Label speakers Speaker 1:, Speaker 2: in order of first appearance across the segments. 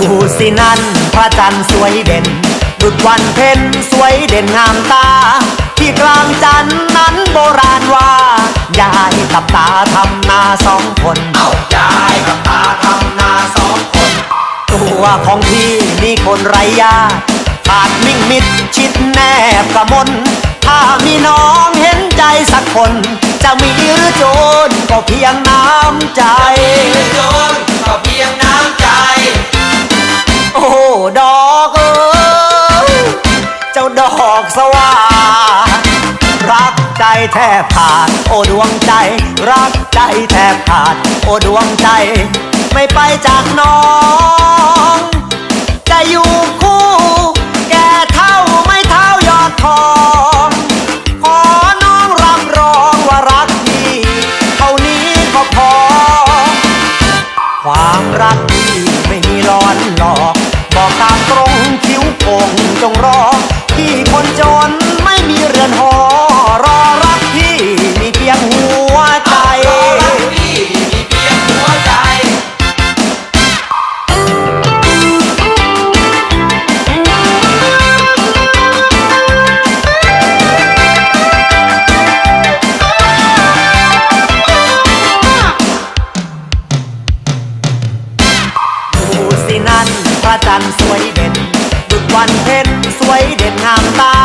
Speaker 1: จันทร์สวยเด่นดุดวันเพ็ญสวยเด่นงามตา ที่กลางจันทร์นั้นโบราณว่ายายกับตาทำนาสองคน
Speaker 2: เอ้ายายกับตาทำนาสองคน
Speaker 1: ตัวของพี่มีคนไรญาติขาดมิ่งมิดชิดแนบกระมนถ้ามีน้องเห็นใจสักคน จะมีหรือโจรก็เพียงน้ำใจ
Speaker 2: โจรก็เพียงน้ำใจ
Speaker 1: โอ้ ดอกเอ้ยเจ้าดอกสว่า รักใจแทบขาด โอ้ดวงใจ รักใจแทบขาด โอ้ดวงใจ ไม่ไปจากน้อง จะอยู่คู่ แก่เท่าไม่เท่ายอดทองขอน้องรับรองว่ารักพี่เท่านี้ก็พอ ความรักที่ไม่มีร้อนหลอก จงรอที่คนจนไม่มีเรือนหอรอรักพี่มีเพียงหัวใจ
Speaker 2: รอรักพี่มีเพียงหัวใจ
Speaker 1: ดูสินั่นพระจันทร์สวย วันเพ็ญสวยเด่นงามตา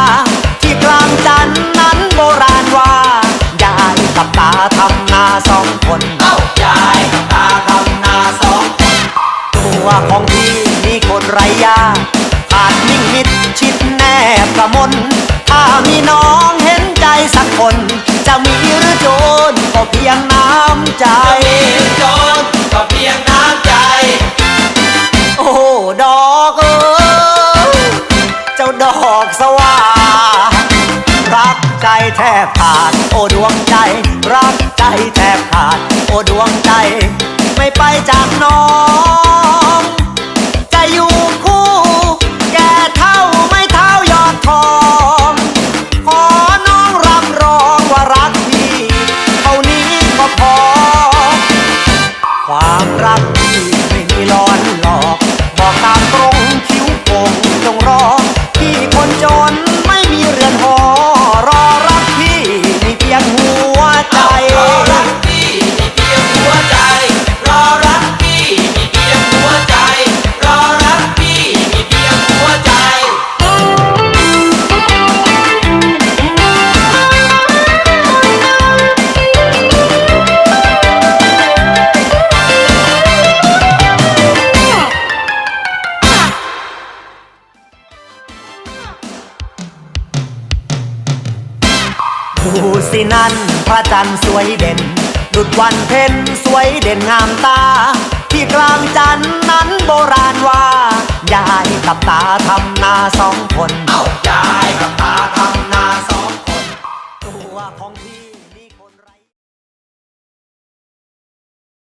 Speaker 1: ที่กลางจันนั้นโบราณว่ายายกับตาทำนาสองคน
Speaker 2: เอ้ายายกับตาทำนาสองคน
Speaker 1: ตัวของพี่มีคนไรยาติขาดนิ่งมิดชิดแนบกระมนถ้ามีน้องเห็นใจ ใจแทบขาด โอ้ดวงใจ รักใจแทบขาด โอ้ดวงใจ ไม่ไปจากน้อง ดูสินั่นพระจันทร์สวยเด่น ดุดวันเพ็ญสวยเด่นงามตา ที่กลางจันทร์นั้นโบราณว่า ยายกับตาทำนาสองคน เอา
Speaker 2: ยายกับตา